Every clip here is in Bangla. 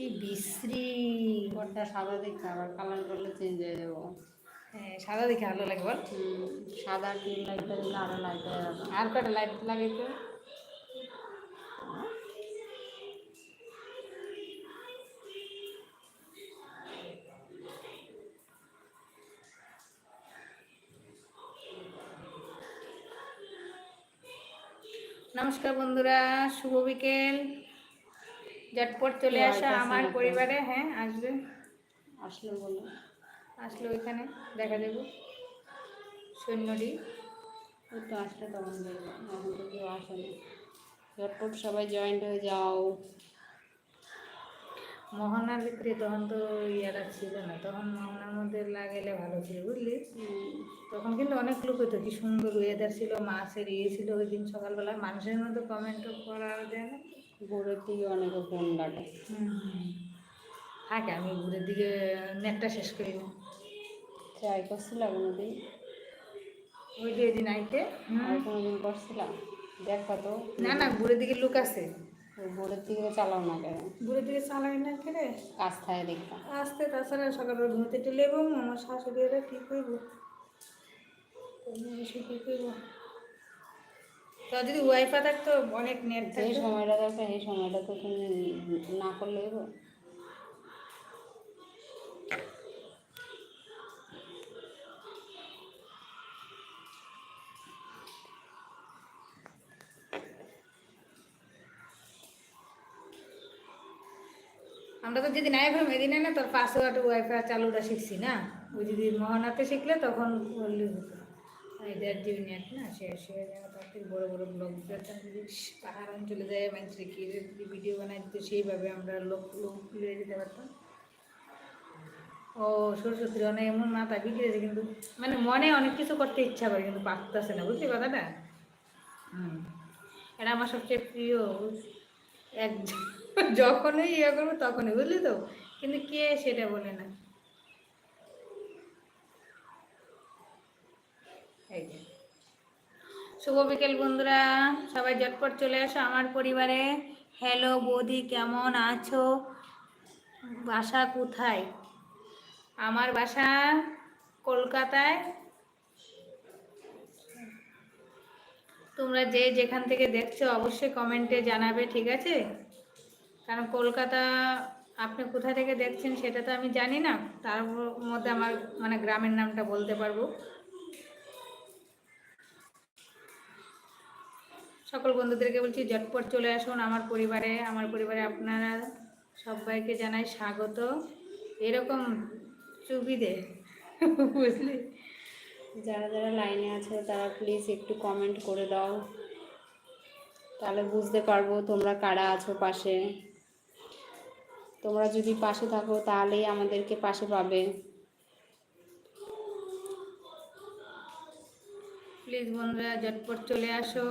কি বিশ্রী। ঘরটা সাদা দেখতে আবার কালার করলে চেঞ্জ হয়ে যাব। হ্যাঁ সাদা দেখে ভালো লাগে বল। সাদা টিউব লাইটটা দিলে আরও লাইট আর। কটা লাইট লাগাইতে নমস্কার বন্ধুরা শুভ বিকেল। ঝটপট চলে আসা আমার পরিবারে হ্যাঁ আসবে। আসলো বলো। আসলো ওইখানে দেখা দেব সৈন্যটি। ও তো আসলে তখন দেখব এখন তো কেউ আসেনি। ঝটপট সবাই জয়েন্ট হয়ে যাও। মোহনার ভিতরে তখন তো ইয়েটা ছিল না তখন মোহনার মধ্যে লাগাইলে ভালো ছিল বুঝলি? তখন কিন্তু অনেক লোক হতো কি সুন্দর ওয়েদার ছিল মাছের ইয়ে ছিল ওই দিন সকালবেলা মানুষের মতো কমেন্টও করা যায় না। ভোরের দিকে অনেকে ফোন কাটে থাকে আমি ঘুরের দিকে নেটটা শেষ করি না। ট্রাই করছিলাম কোনোদিন ওই যে দিন আইতে আর কোনোদিন করছিলাম? দেখো তো। না না ঘুরের দিকে লোক আছে। ভোরের দিকে চালাও না কেন? ঘুরের দিকে চালাই না কেড়ে আস্থায় দেখতাম আস্তে তাছাড়া সকালে ঘুমতে টেলে এবং আমার শাশুড়ি এরা কী করব? এসে কী করব? তা যদি ওয়াইফাই থাকতো অনেক নেট যে সময়টা দরকার এই সময়টা তো তুমি না করলে আমরা তো যেদিন আয় ভাবলাম এদিনে না তোর পাসওয়ার্ড ওয়াইফাই চালুটা শিখছি না। ওই যদি মহানাতে শিখলে তখন এই দেড় নেট না, সে যাবে তার বড় বড় ব্লগ যদি পাহাড় অঞ্চলে যায় মানুষের কি যদি ভিডিও বানাই দিত, সেইভাবে আমরা লোক লোক লিয়ে যেতে পারতাম। ও সরস্বতী অনেক এমন মাথা বিগড়েছে কিন্তু মানে মনে অনেক কিছু করতে ইচ্ছা করে, কিন্তু পারতেছে না। বুঝলি কথাটা? হুম। এটা আমার সবচেয়ে প্রিয় এক যখনই ইয়ে করব তখনই, বুঝলি তো? কিন্তু কে সেটা বলে না। শুভ বিকেল বন্ধুরা, সবাই ঝটপট চলে আসো আমার পরিবারে। হ্যালো বৌদি, কেমন আছো? বাসা কোথায়? আমার বাসা কলকাতায়। তোমরা যে যেখান থেকে দেখছ অবশ্যই কমেন্টে জানাবে, ঠিক আছে? কারণ কলকাতা আপনি কোথা থেকে দেখছেন সেটা তো আমি জানি না। তার মধ্যে আমার মানে গ্রামের নামটা বলতে পারব। সকল বন্ধুদেরকে বলছি, ঝটপট চলে আসুন আমার পরিবারে। আমার পরিবারে আপনারা সবাইকে জানাই স্বাগত। এরকম সুবিধে বুঝলি? যারা যারা লাইনে আছে, তারা প্লিজ একটু কমেন্ট করে দাও। তাহলে বুঝতে পারব তোমরা কারা আছো পাশে। তোমরা যদি পাশে থাকো, তাহলেই আমাদেরকে পাশে পাবে। প্লিজ বন্ধুরা, ঝটপট চলে আসো।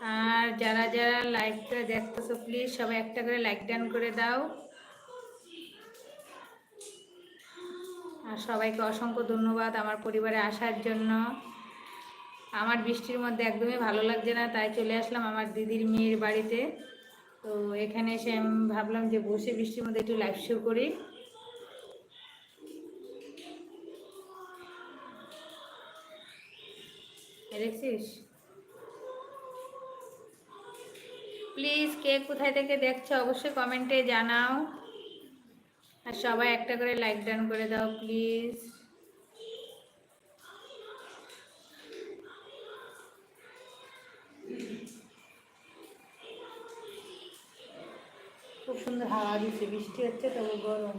আর যারা যারা লাইকটা দেখতেছো প্লিজ সবাই একটা করে লাইক ডান করে দাও। সবাইকে অসংখ্য ধন্যবাদ আমার পরিবারে আসার জন্য। আমার বৃষ্টির মধ্যে একদমই ভালো লাগছে না, তাই চলে আসলাম আমার দিদির মেয়ের বাড়িতে। তো এখানে এসে আমি ভাবলাম যে বসে বৃষ্টির মধ্যে একটু লাইভ শো করি। দেখছিস প্লিজ কে কোথায় থেকে দেখছ? অবশ্যই কমেন্টে জানাও। আর সবাই একটা করে লাইক ডান করে দাও, প্লিজ। খুব সুন্দর হাওয়া দিচ্ছে, বৃষ্টি হচ্ছে তবু গরম।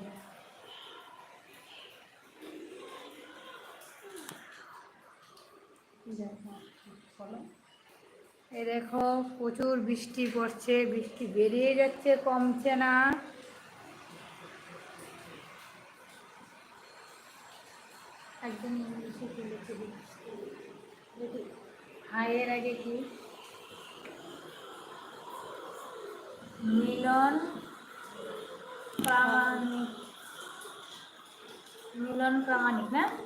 এই দেখো, প্রচুর বৃষ্টি পড়ছে, বৃষ্টি বেরিয়ে যাচ্ছে, কমছে না। ইংলিশে ফেলেছে দেখি। হায়ের আগে কি? মিলন প্রামাণিক। মিলন প্রামাণিক না